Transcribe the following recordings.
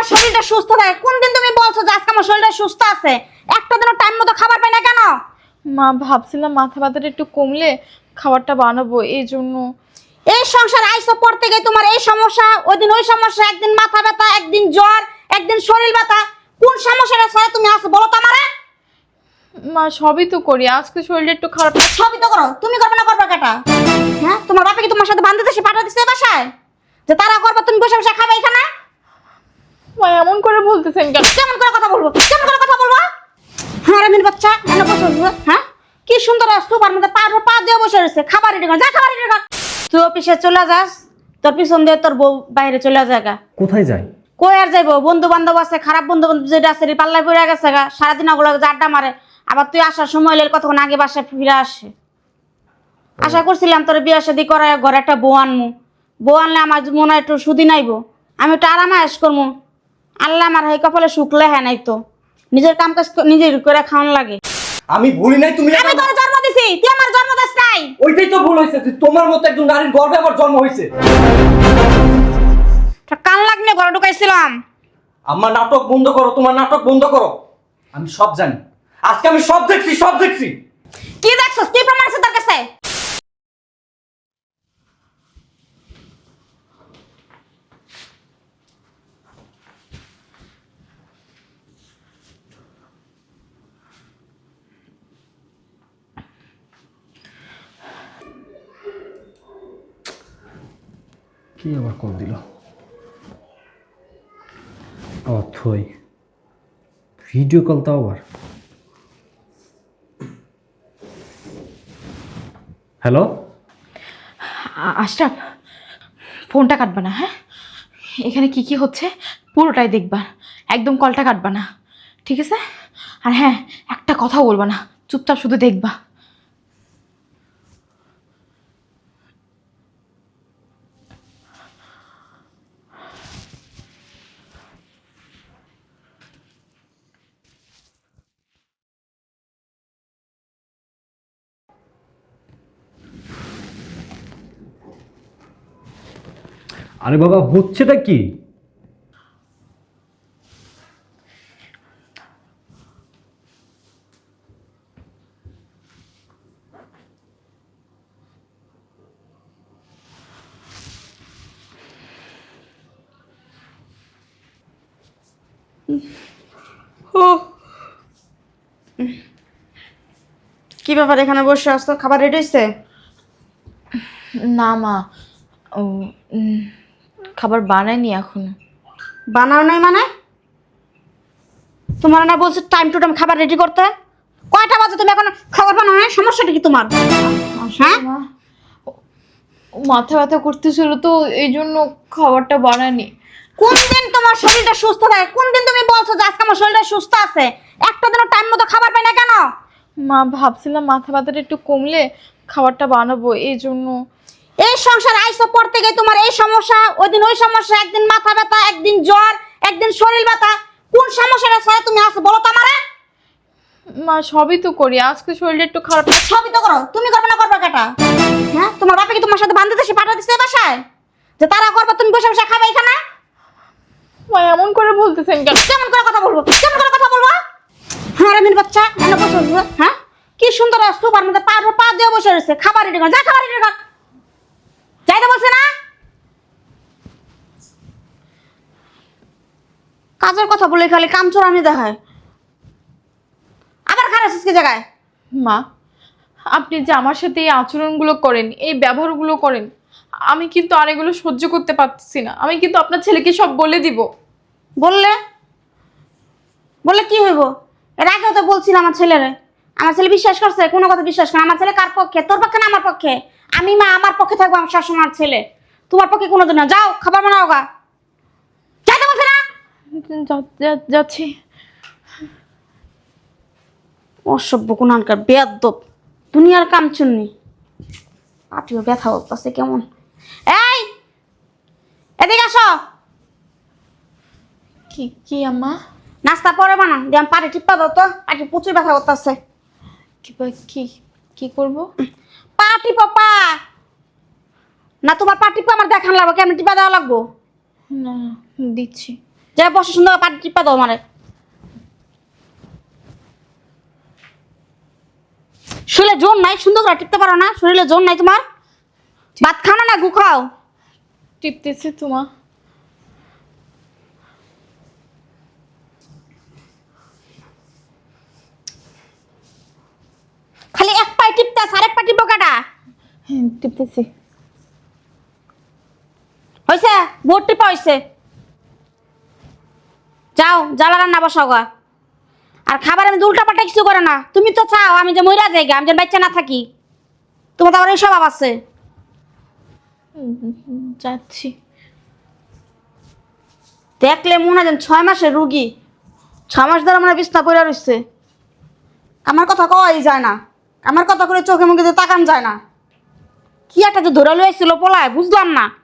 তোমার শরীরটা সুস্থ থাকে। কোন দিন তুমি বলছো যে আজকে আমার শরীরটা সুস্থ আছে? একটা দিনও টাইম মতো খাবার পাই না কেন? মা ভাবছিলাম মাথা ব্যথাটা একটু কমলে খাবারটা বানাবো এই জন্য। এই সংসার আইসো পর থেকে তোমার এই সমস্যা ওই দিন ওই সমস্যা একদিন মাথা ব্যথা একদিন জ্বর একদিন শরীর ব্যথা। কোন সমস্যাটা ছাড়া তুমি আসো বলো তো আমারে? মা সবই তো করি আজকে শরীরটা একটু খারাপ সবই তো করো তুমি করবে না করবে কাটা? হ্যাঁ তোমার বাপে কি তোমার সাথে বান্ধব দেশে পাঠা দিচ্ছে বাসায়? যে তারা করবে তুমি বসে বসে খাবে এখানে? মা এমন করে বলতেছেন কেন? কেমন করে কথা বলব? কেমন করে কথা বলব? হ্যাঁ রেমির বাচ্চা এনে বসে হ্যাঁ? কি সুন্দর সুপার মধ্যে পা পা দিয়ে বসে রয়েছে খাবার রেডি কর যা খাবার রেডি কর। তুই অফিসে চলে যাস তোর পিছন দিয়ে তোর বউ বাইরে চলে যায় গা। কোথায় যাই কই আর যাইবো? বন্ধু বান্ধব আছে খারাপ বন্ধু বান্ধব যেটা আছে রে, পাল্লায় পড়ে গেছে গা সারাদিন ওগুলো আড্ডা মারে। আবার তুই আসার সময় এলে কতক্ষণ আগে বাসায় ফিরে আসে? আশা করছিলাম তোর বিয়ে শাদি করায় ঘরে একটা বউ আনমু। বউ আনলে আমার মনে হয় একটু সুদি নাইবো আমি একটু আরাম আয়েস করমু। আল্লাহ আমার এই কপালে শুকলে হ্যাঁ নাই তো। নিজের কাম কাজ নিজের করে খাওয়ান লাগে। আমি ভুলি নাই তুমি আমি তোর জন্ম দিছি তুই আমার জন্ম দিস নাই। ওইটাই তো ভুল হয়েছে যে তোমার মতো একজন নারীর গর্ভে আমার জন্ম হয়েছে কান লাগনে ঘরে ঢুকাইছিলাম। আমার নাটক বন্ধ করো তোমার নাটক বন্ধ করো। আমি সব জানি। আজকে আমি সব দেখছি সব দেখছি। কি দেখছস? কি প্রমাণ আছে তোর কাছে? কি আবার কল দিল? অথই। ভিডিও কল তো আবার। হ্যালো? আশরাফ, ফোনটা কাটবা না হ্যাঁ? এখানে কি কি হচ্ছে, পুরোটাই দেখবা। একদম কলটা কাটবা না। ঠিক আছে? আর হ্যাঁ একটা কথা বলবা না। চুপচাপ শুধু দেখবা। আরে বাবা হচ্ছেটা কি? কি ব্যাপার এখানে বসে আসতো খাবার রেডি হয়েছে? না মা ও, খাবার বানায়নি এখনও। বানাও নাই মানে? তোমার না বলছে টাইম টু টাইম খাবার রেডি করতে। কয়টা বাজে তুমি এখন খাবার বানাও নাই? সমস্যাটা কি তোমার? হ্যাঁ? মাথা ব্যথা করতেছিল তো এই জন্য খাবারটা বানায়নি। কোন দিন তোমার শরীরটা সুস্থ থাকে? কোন দিন তুমি বলছো যে আজকে আমার শরীরটা সুস্থ আছে? একটা দিনও টাইম মতো খাবার পাই না কেন? মা ভাবছিলাম মাথা ব্যথাটা একটু কমলে খাবারটা বানাবো এই জন্য এই সংসার আইসো পড়তে গিয়ে তোমার এই সমস্যা ওই দিন ওই সমস্যা একদিন মাথা ব্যথা একদিন জ্বর একদিন শরীর ব্যথা। কোন সমস্যাটা ছাড়া তুমি আসো বলো তো আমারে? মা সবই তো করি। আজকে শরীরটা একটু খারাপ সবই তো করো। তুমি করবে না করবে কাটা? হ্যাঁ? তোমার বাপে কি তোমার সাথে বান্ধব দেশে পাঠা দিচ্ছে বাসায়? যে তারা করবে তুমি বসে বসে খাবে এখানে? মা এমন করে বলতেছেন কেন? কেমন করে কথা বলব। কেমন করে কথা বলব? হ্যাঁ রেমির বাচ্চা এনে বসে হ্যাঁ? কি সুন্দর সুপার মধ্যে পা পা দিয়ে বসে রয়েছে। খাবার রেডি কর যা খাবার রেডি কর। যাইতে বলছে না? কাজের কথা বলে খালি কাম চোরানি দেখায়। আবার খারাপ কি জায়গায়? মা আপনি যে আমার সাথে এই আচরণগুলো করেন এই ব্যবহারগুলো করেন আমি কিন্তু আর এগুলো সহ্য করতে পারতেছি না। আমি কিন্তু আপনার ছেলেকে সব বলে দিব। বললে? বললে কি হইব? এর আগেও তো বলছিলাম আমার ছেলেরে। আমার ছেলে বিশ্বাস করছে কোনো কথা বিশ্বাস করে না। আমার ছেলে কার পক্ষে? তোর পক্ষে না আমার পক্ষে? আমি মা আমার পক্ষে থাকব আমার আমার ছেলে। তোমার পক্ষে কোনো দিন না। যাও খাবার বানাও গা। যাইতে বলছে না যাচ্ছি। অসভ্য কোনখানকার বেয়াদ্দপ দুনিয়ার কাম চুন্নি। পাটিও ব্যথা হচ্ছে কেমন। এই! এদিকে আসো। কি কি আম্মা? নাস্তা পরে বানা। দিয়ে পাটি টিপ্পা দাও তো। পাটি প্রচুর ব্যথা করতেছে। কি কি কি করব? পাটি পাপা। না তোমার পাটি আমার দেখান লাগবে কেমন টিপা দেওয়া লাগবো? না দিচ্ছি। যা বসে সুন্দর পাটি টিপা দাও মানে শরীরে জোর নাই সুন্দর করে টিপতে পারো না? শরীরে জোর নাই তোমার? ভাত খাও না না গু খাও? টিপতেছি তোমা। খালি এক পায়ে টিপতে আর এক পা টিপো কাটা। হ্যাঁ টিপতেছি। হয়েছে ভোট টিপা হয়েছে যাও জ্বালা রান্না বসাও গা। আর খাবার আমি উল্টা পাল্টা কিছু করে না। তুমি তো চাও আমি যে মইরা যাই আমি যেন বাচ্চা না থাকি। তোমার তো আবার এই স্বভাব আছে। যাচ্ছি। দেখলে মনে হয় যেন ছয় মাসের রুগী। ছয় মাস ধরে আমার বিছনা পড়ে রয়েছে আমার কথা কওয়াই যায় না। আমার কথা করে চোখে মুখে তো তাকান যায় না। কি একটা যে ধরে লইছিল পোলায়, বুঝলাম না।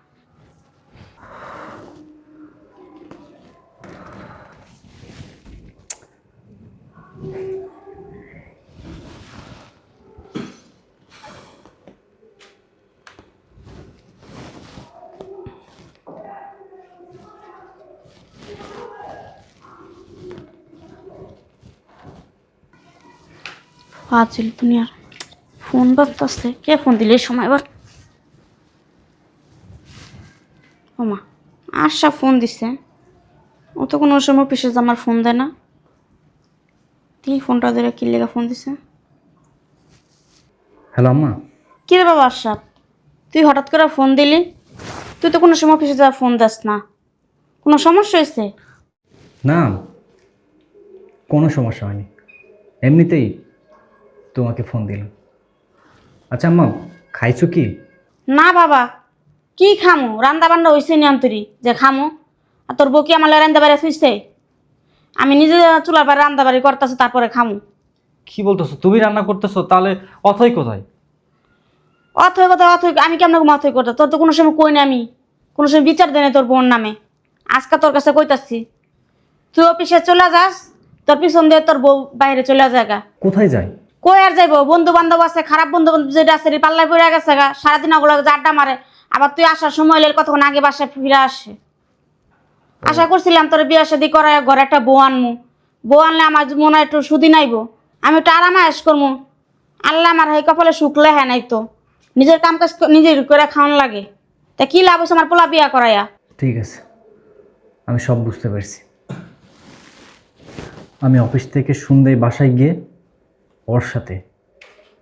ফাজিল দুনিয়ার। ফোন বাজতেছে। কে ফোন দিলে এই সময় এবার ওমা আশা ফোন দিছে। ও তো কোনো সময় অফিসে আমার ফোন দেয় না। তুই ফোনটা ধরে কি লেগে ফোন দিছে? হ্যালো আম্মা। কি রে বাবা আশাপ তুই হঠাৎ করে ফোন দিলি? তুই তো কোনো সময় অফিসে যাওয়ার ফোন দাস না। কোনো সমস্যা হয়েছে? না কোনো সমস্যা হয়নি। এমনিতেই তোমাকে ফোন দিলাম। আচ্ছা আম্মা খাইছো কি? না বাবা কি খামু? রান্দা বান্না হয়েছে নি অন্তরি যে খামু। আর তোর বউ কি আমার রান্দা বাড়ি থুইছে আমি নিজে চুলার বাড়ি রান্দা বাড়ি করতেছি তারপরে খামু। কি বলতেছো? তুমি রান্না করতেছো তাহলে অথই কোথায়? অথই কথা অথই আমি কেমন অথই করতে তোর তো কোনো সময় কই না আমি। কোনো সময় বিচার দেয় না তোর বোন নামে। আজকে তোর কাছে কইতাছি তুই অফিসে চলে যাস তোর পিছন দিয়ে তোর বউ বাইরে চলে যাগা কোথায় যাই কই আর যাইবো? বন্ধু বান্ধব আছে, খারাপ বন্ধু বান্ধব যেটা আছে পাল্লায় পড়ে গেছে গা, সারাদিন ওগুলো আড্ডা মারে। আবার তুই আসার সময় এলে কতক্ষণ আগে বাসায় ফিরে আসে। আশা করছিলাম তোর বিয়ে শাদি করায় ঘরে একটা বউ আনমু। বউ আনলে আমার মনে হয় একটু সুদি নাইব। আমি একটু আরাম আয়েস করমু। আল্লাহ আমার হাই কপালে শুকলে হ্যাঁ নাই তো। নিজের কাম কাজ নিজের করে খাওয়ান লাগে। তা কি লাভ হচ্ছে আমার পোলা বিয়া করাইয়া? ঠিক আছে। আমি সব বুঝতে পারছি। আমি অফিস থেকে সন্ধ্যায় বাসায় গিয়ে ওর সাথে।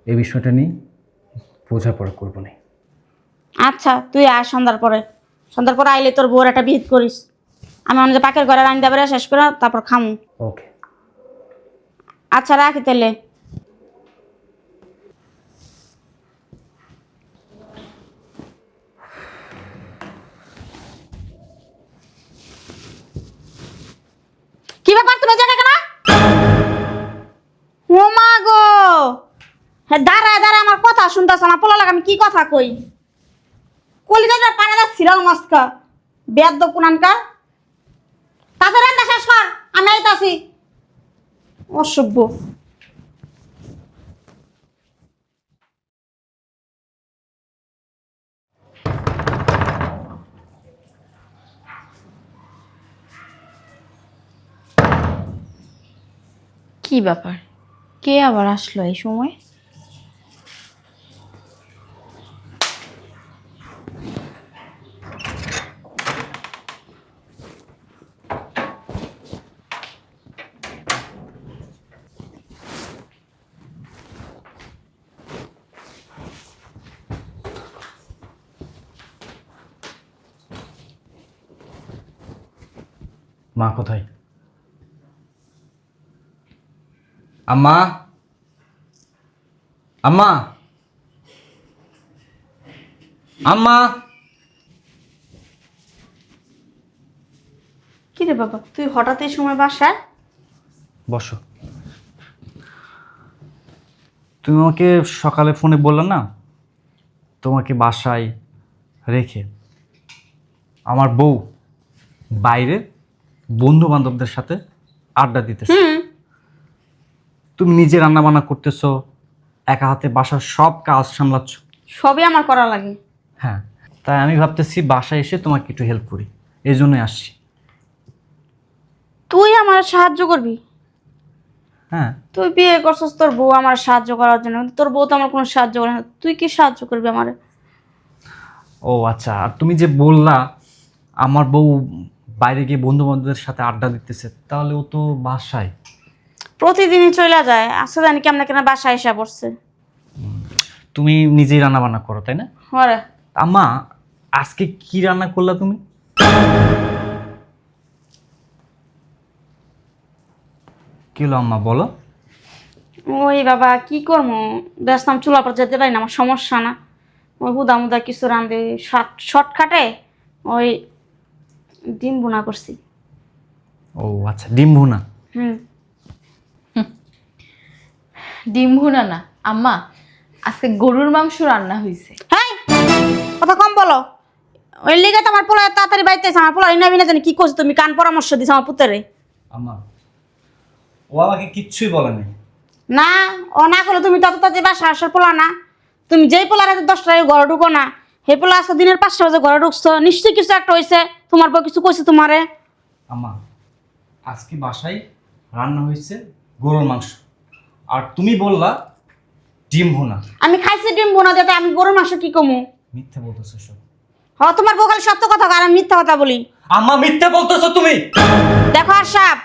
এই বিষয়টা নিয়ে বোঝাপড়া করব না। আচ্ছা তুই আয় সন্ধ্যার পরে। সন্ধ্যার পরে আইলে তোর বউর একটা বিহিত করিস। আমি অনেক পাকের ঘরে রান্না বেড়ে শেষ করে তারপর খামু। ওকে। আচ্ছা রাখি তাহলে দাঁড়ায় দাঁড়ায় আমার কথা শুনতেছ না। পোলা লাগে আমি কি কথা কই? কলিজাটা পাড়া দা সিরাল মস্কা বেদ পুনানকা তাদের রান্না শেষ কর, আমি আইতাছি। অসভ্য। কি ব্যাপার? কে আবার আসলো এই সময়? মা কোথায়? আম্মা? আম্মা? আম্মা? কি রে বাবা তুই হঠাৎ এই সময় বাসায়? বসো। তুমি আমাকে সকালে ফোনে বললে না তোমাকে বাসায় রেখে আমার বউ বাইরে বন্ধু বান্ধবদের সাথে আড্ডা দিতেছে? হুম। তুমি নিজে রান্না বান্না করতেছো একা হাতে বাসার সব কাজ সামলাচ্ছ? সবই আমার করা লাগে। হ্যাঁ তাই আমি ভাবতেছি বাসায় এসে তোমাকে একটু হেল্প করি। এই জন্যই আসছি। তুই আমার সাহায্য করবি? হ্যাঁ। তুই বিয়ে করছিস তোর বউ আমার সাহায্য করার জন্য। কিন্তু তোর বউ তো আমার কোনো সাহায্য করে না। তুই কি সাহায্য করবি আমার? ও আচ্ছা আর তুমি যে বললা আমার বউ বাইরে গিয়ে বন্ধু বান্ধবদের সাথে আড্ডা দিতেছে তাহলে ও তো বাসায়। প্রতিদিনই চলে যায় আসলে জানি কেমন কেন বাসায় এসে পড়ছে। তুমি নিজেই রান্না বান্না করো তাই না? হরে আম্মা আজকে কি রান্না করলা তুমি? কি হলো আম্মা বলো। ওই বাবা কি করব দেখলাম চুলা পর যেতে পারি না আমার সমস্যা না। ওই হুদা মুদা কিছু রান্ধে শর্ট শর্টকাটে ওই ডিম বোনা করছি। ও আচ্ছা ডিম ভুনা? হুম। ডিম ভুনা না। আম্মা আজকে গরুর মাংস রান্না হয়েছে হ্যাঁ কথা কম বলো। ওই লিগে তো আমার পোলা তাড়াতাড়ি বাড়িতে আমার পোলা ইনা বিনা জানি কি করছ তুমি? কান পরামর্শ দিছো আমার পুত্রে আম্মা ও আমাকে কিচ্ছুই বলে নাই। না ও না করলে তুমি তত তাতে বাসা আসার পোলা না। তুমি যেই পোলা রাতে দশটায় ঘরে ঢুকো না সেই পোলা আজকে দিনের পাঁচটা বাজে ঘরে ঢুকছো নিশ্চয়ই কিছু একটা হয়েছে তোমার বউ কিছু কইছে তোমারে? আম্মা আজকে বাসায় রান্না হয়েছে গরুর মাংস। আর তুমি বললা ডিম ভুনা। আমি খাইছি ডিম বোনা যাতে আমি গরুর মাংস কি কমু? মিথ্যা বলতেছো সব হ তোমার বউ খালি সত্য কথা আর আমি মিথ্যা কথা বলি। আম্মা মিথ্যা বলতেছো তুমি! দেখো আর সাপ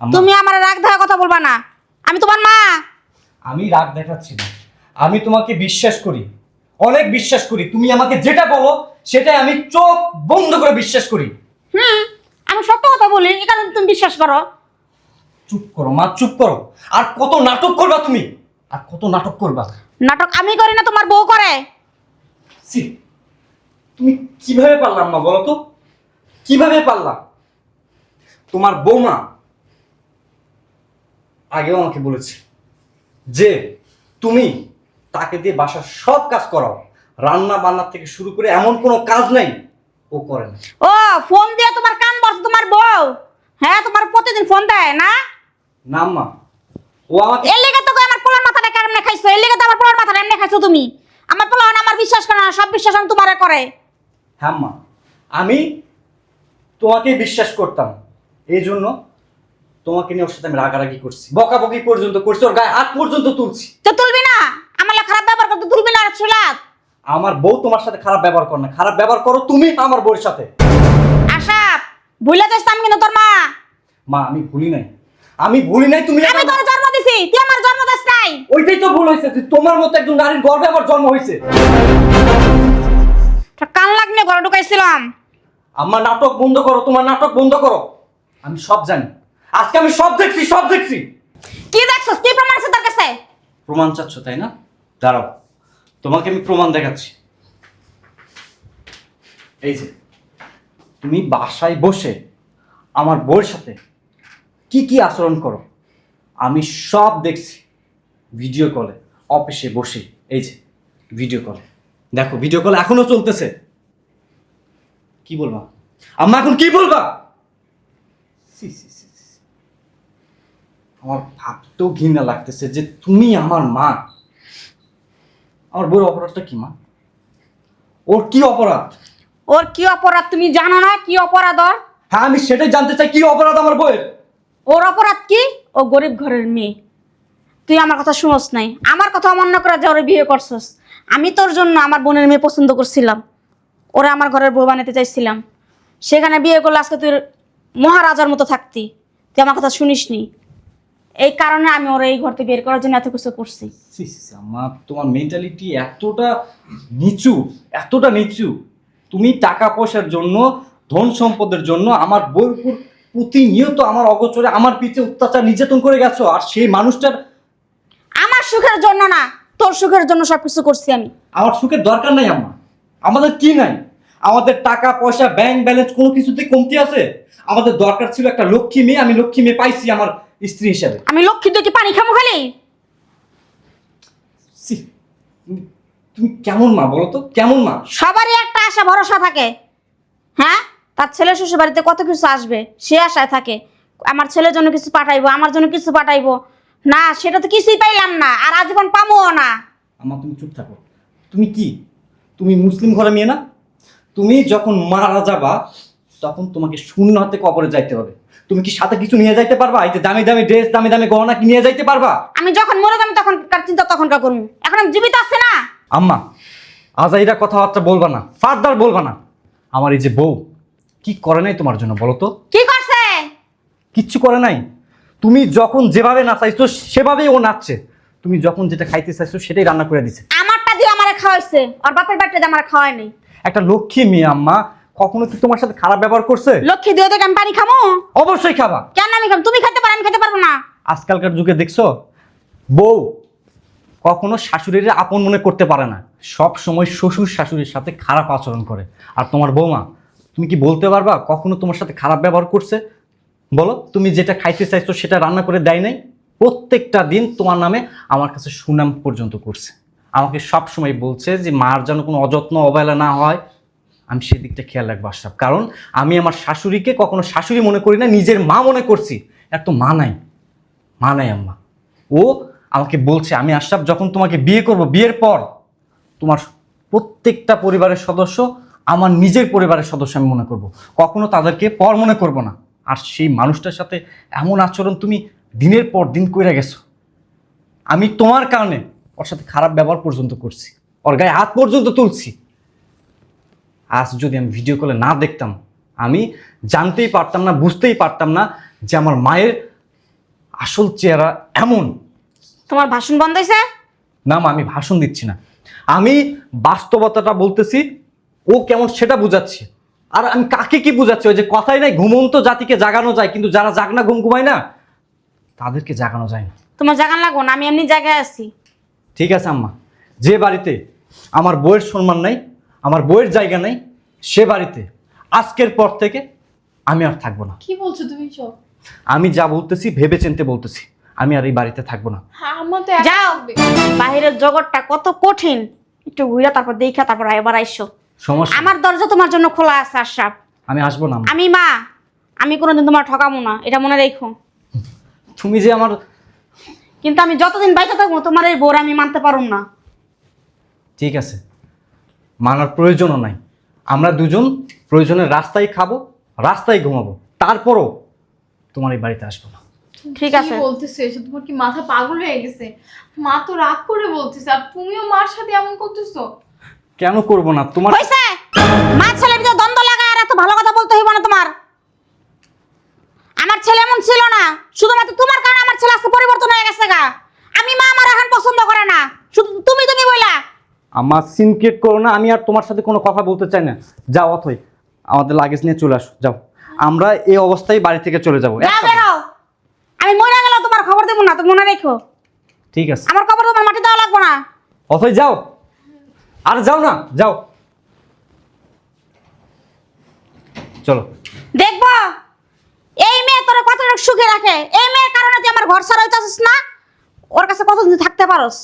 তুমি আমার রাগ ধরা কথা বলবা না। আমি তোমার মা। আমি রাগ দেখাচ্ছি না। আমি তোমাকে বিশ্বাস করি। অনেক বিশ্বাস করি। তুমি আমাকে যেটা বলো সেটাই আমি চোখ বন্ধ করে বিশ্বাস করি। হুম আমি সত্য কথা বলি এই কারণে তুমি বিশ্বাস করো। চুপ করো মা চুপ করো। আর কত নাটক করবা তুমি? আর কত নাটক করবা? নাটক আমি করি না তোমার বউ করে। সি তুমি কীভাবে পারলাম মা বলো তো? কীভাবে পারলাম? তোমার বৌমা আগেও আমাকে বলেছে যে তুমি তাকে দিয়ে বাসার সব কাজ করাও। রান্না বান্না থেকে শুরু করে এমন কোনো কাজ নাই ও করে না। ও ফোন দিয়ে তোমার কান বসে তোমার বউ। হ্যাঁ তোমার প্রতিদিন ফোন দেয় না? না মা ও আমাকে এর লেগে তো আমার পোলার মাথাটা কেমনে খাইছো? এর লেগে তো আমার পোলার মাথাটা এমনি খাইছো তুমি। আমার পোলা আমার বিশ্বাস করে না সব বিশ্বাস আমি তোমারে করে। হ্যাঁ মা আমি তোমাকে বিশ্বাস করতাম। এই জন্য তোমাকে নিয়ে ওর সাথে আমি রাগারাগি করছি। বকাবকি পর্যন্ত করছি ওর গায়ে হাত পর্যন্ত তুলছি। তো তুলবি না? আমার খারাপ ব্যবহার করতে তুলবি না চুলাত আমার বউ তোমার সাথে খারাপ ব্যবহার করো না। খারাপ ব্যবহার করো তুমি আমার বউয়ের সাথে। আশা ভুলে যাস আমি কিন্তু তোর মা। মা আমি ভুলি নাই। আমি ভুলি নাই তুমি আমি তোর জন্ম দিছি তুই আমার জন্ম দিস নাই। ওইটাই তো ভুল হয়েছে যে তোমার মতো একজন নারীর গর্বে আমার জন্ম হয়েছে। তা কান লাগনে ঘরে ঢুকাইছিলাম। আমার নাটক বন্ধ করো তোমার নাটক বন্ধ করো। আমি সব জানি। আজকে আমি সব দেখছি সব দেখছি। কি দেখছস? কি প্রমাণ আছে তোর কাছে? প্রমাণ চাচ্ছ তাই না? দাঁড়াও। তোমাকে আমি প্রমাণ দেখাচ্ছি। এই যে, তুমি বাসায় বসে আমার বউয়ের সাথে কি কি আচরণ করো, আমি সব দেখছি ভিডিও কলে, অফিসে বসে, এই যে, ভিডিও কলে। দেখো, ভিডিও কল এখনও চলতেছে। কি বলবা? আম্মা, এখন কি বলবা। আমার ভাবতেও ঘৃণা লাগতেছে যে তুমি আমার মা। আমার বউর অপরাধটা কি মা? ওর কি অপরাধ? ওর কি অপরাধ তুমি জানো না? কি অপরাধ ওর? হ্যাঁ আমি সেটাই জানতে চাই কি অপরাধ আমার বউয়ের ওর অপরাধ কি? ও গরিব ঘরের মেয়ে। তুই আমার কথা শুনোস নাই। আমার কথা অমান্য করে যে ওরে বিয়ে করছস আমি তোর জন্য আমার বোনের মেয়ে পছন্দ করছিলাম। ওরা আমার ঘরের বউ বানাতে চাইছিলাম। সেখানে বিয়ে করলে আজকে তুই মহারাজার মতো থাকতি। তুই আমার কথা শুনিসনি। এই কারণে আমি ওরা এই ঘর থেকে বের করার জন্য এত কিছু করছি। সি সি সি, আম্মা তোমার মেন্টালিটি এতটা নিচু এতটা নিচু। তুমি টাকা পয়সার জন্য ধন সম্পদের জন্য আমার বউর উপর প্রতিনিয়ত আমার অগোচরে আমার পিছে অত্যাচার নির্যাতন করে গেছো আর সেই মানুষটার আমার সুখের জন্য না তোর সুখের জন্য সব কিছু করছি আমি। আমার সুখের দরকার নাই আম্মা। আমাদের কি নাই? আমাদের টাকা পয়সা ব্যাংক ব্যালেন্স কোনো কিছুতে কমতি আছে? আমাদের দরকার ছিল একটা লক্ষ্মী মেয়ে আমি লক্ষ্মী মেয়ে পাইছি আমার স্ত্রী হিসাবে। আমি লক্ষ্মী তুই কি পানি খামো খালি? ছি, তুমি- তুমি কেমন মা বলো তো? কেমন মা? সবারই একটা আশা ভরসা থাকে। হ্যাঁ? তার ছেলে শ্বশুর বাড়িতে কত কিছু আসবে সে আশায় থাকে। আমার ছেলের জন্য কিছু পাঠাইবো আমার জন্য কিছু পাঠাইবো। না সেটা তো কিছুই পাইলাম না আর আজীবন পামোও না। আমার তুমি চুপ থাকো। তুমি কি? তুমি মুসলিম ঘরে মেয়ে না? তুমি যখন মারা যাবা তখন তোমাকে শূন্য হাতে কবরে যাইতে হবে। তুমি কি সাথে কিছু নিয়ে যাইতে পারবা? এই যে দামি দামি ড্রেস দামি দামি গহনা কি নিয়ে যাইতে পারবা? আমি যখন মরে যাব তখন কার চিন্তা তখন কার করব? এখন আমি জীবিত আছে না। আম্মা আজাইরা কথাবার্তা বলবা না ফার্দার বলবা না। আমার এই যে বউ কি করে নাই তোমার জন্য বলো তো? কি করছে? কিচ্ছু করে নাই। তুমি যখন যেভাবে নাচাইছো সেভাবেই ও নাচছে। তুমি যখন যেটা খাইতে চাইছো সেটাই রান্না করে দিছে। আমারটা দিয়ে আমারে খাওয়াইছে। আর বাপের বাড়িটা দিয়ে আমার খাওয়াই নাই। একটা লক্ষ্মী মেয়ে আম্মা কখনো কি তোমার সাথে খারাপ ব্যবহার করছে? লক্ষ্মী দিয়ে আমি পানি খামো? অবশ্যই খাবা। কেন আমি খাম তুমি খেতে পারো আমি খেতে পারব না। আজকালকার যুগে দেখছ? বউ কখনো শাশুড়ির আপন মনে করতে পারে না। সব সময় শ্বশুর শাশুড়ির সাথে খারাপ আচরণ করে। আর তোমার বৌমা তুমি কি বলতে পারবা কখনো তোমার সাথে খারাপ ব্যবহার করছে? বলো তুমি যেটা খাইতে চাইছো সেটা রান্না করে দেয় নাই? প্রত্যেকটা দিন তোমার নামে আমার কাছে সুনাম পর্যন্ত করছে। আমাকে সব সময় বলছে যে মার যেন কোনো অযত্ন অবহেলা না হয়। আমি সেদিকটা খেয়াল রাখব আশরাফ। কারণ আমি আমার শাশুড়িকে কখনো শাশুড়ি মনে করি না, নিজের মা মনে করছি। এত মা নাই। মা নাই আম্মা। ও আমাকে বলছে, আমি আশরাফ, যখন তোমাকে বিয়ে করব, বিয়ের পর তোমার প্রত্যেকটা পরিবারের সদস্য, আমার নিজের পরিবারের সদস্য আমি মনে করব। কখনো তাদেরকে পর মনে করব না। আর সেই মানুষটার সাথে এমন আচরণ তুমি দিনের পর দিন কইরা গেছো। আমি তোমার কারণে ওর সাথে খারাপ ব্যবহার পর্যন্ত করছি। ওর গায়ে হাত পর্যন্ত তুলছি। আজ যদি আমি ভিডিও কলে না দেখতাম আমি জানতেই পারতাম না বুঝতেই পারতাম না যে আমার মায়ের আসল চেহারা এমন। তোমার ভাষণ বন্ধ হয়েছে না মা আমি ভাষণ দিচ্ছি না। আমি বাস্তবতাটা বলতেছি ও কেমন সেটা বুঝাচ্ছি। আর আমি কাকে কি বুঝাচ্ছি? ওই যে কথাই নাই ঘুমন্ত জাতিকে জাগানো যায় কিন্তু যারা জাগনা ঘুম ঘুমায় না তাদেরকে জাগানো যায় না। তোমার জাগান লাগবো না? আমি এমনি জায়গায় আছি। ঠিক আছে আম্মা। যে বাড়িতে আমার বইয়ের সম্মান নাই আমার বইয়ের জায়গা নাই সে বাড়িতে। আজকের পর থেকে আমি আর থাকব না। কি বলছো তুমি সব? আমি যা বলতেছি ভেবে চিনতে বলতেছি। আমি আর এই বাড়িতে থাকব না। হ্যাঁ আমার তো যাও। বাহিরের জগৎটা কত কঠিন। একটু ঘুরে তারপর দেখা তারপর এবার আইসো। সমস্যা আমার দরজা তোমার জন্য খোলা আছে আশরাফ। আমি আসব না আমি মা। আমি কোনোদিন তোমার ঠকাবো না। এটা মনে রেখো। তুমি যে আমার কিন্তু আমি যতদিন বাইতে থাকব তোমার এই বোর আমি মানতে পারুম না। ঠিক আছে। মানার প্রয়োজনও নাই। আমরা দুজন প্রয়োজনে রাস্তায় খাব রাস্তায় ঘুমাবো। তারপরও তোমার এই বাড়িতে আসব না। ঠিক আছে। কি বলতেছো এসব? তোমার কি মাথা পাগল হয়ে গেছে? মা তো রাগ করে বলতেছে আর তুমিও মার সাথে এমন করতেছো? কেন করব না? তোমার হয়েছে মা ছেলের ভিতরে দ্বন্দ্ব লাগায় আর এত ভালো কথা বলতে হইব না তোমার। আমার ছেলে এমন ছিল না। শুধুমাত্র তোমার কারণে আমার ছেলে আজকে পরিবর্তন হয়ে গেছে গা। আমি মা আমার এখন পছন্দ করে না। শুধু তুমি তুমি বইলা। আমার সিনক্রেট করো না আমি আর তোমার সাথে কোনো কথা বলতে চাই না। যাও অথই আমাদের লাগেজ নিয়ে চলে আসো যাও। আমরা এই অবস্থায় বাড়ি থেকে চলে যাব। বেরো। আমি মরে গেল তোমার খবর দেবো না তুমি মনে রেখো। ঠিক আছে। আমার খবর তোমার মাটি দেওয়া লাগবে না। অথই যাও। আর যাও না যাও। চলো। দেখব। এই মেয়ে তোর কতটা সুখে রাখে? এই মেয়ের কারণে তুই আমার ঘর হইতাছিস না? ওর কাছে কতদিন থাকতে পারোস?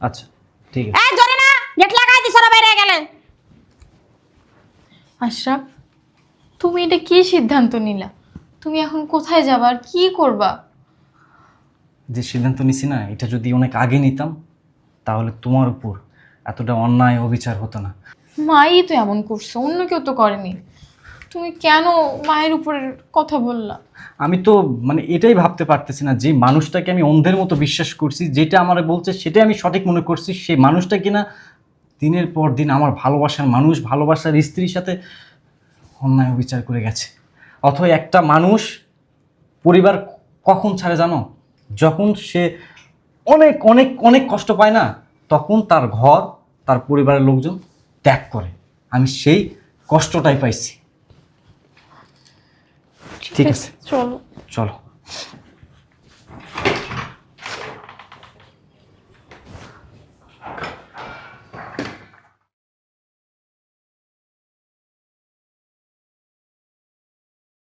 আচ্ছা। ঠিক আছে। এই জরি না গেট লাগাই দিছ ওরা বাইরে গেলে। আশরাফ তুমি এটা কি সিদ্ধান্ত নিলা? তুমি এখন কোথায় যাবা আর কি করবা? যে সিদ্ধান্ত নিছি না এটা যদি অনেক আগে নিতাম তাহলে তোমার উপর এতটা অন্যায় অবিচার হতো না। মাই তো এমন করছে অন্য কেউ তো করেনি। তুমি কেন মায়ের উপরে কথা বললা? আমি তো মানে এটাই ভাবতে পারতেছি না যে মানুষটাকে আমি অন্ধের মতো বিশ্বাস করছি, যেটা আমার বলছে সেটাই আমি সঠিক মনে করছি। সেই মানুষটা কিনা দিনের পর দিন আমার ভালোবাসার মানুষ, ভালোবাসার স্ত্রীর সাথে অন্যায় বিচার করে গেছে। অথবা একটা মানুষ পরিবার কখন ছাড়ে জানো? যখন সে অনেক অনেক অনেক কষ্ট পায় না, তখন তার ঘর, তার পরিবারের লোকজন ত্যাগ করে। আমি সেই কষ্টটাই পাইছি। ঠিক আছে। চলো। চলো।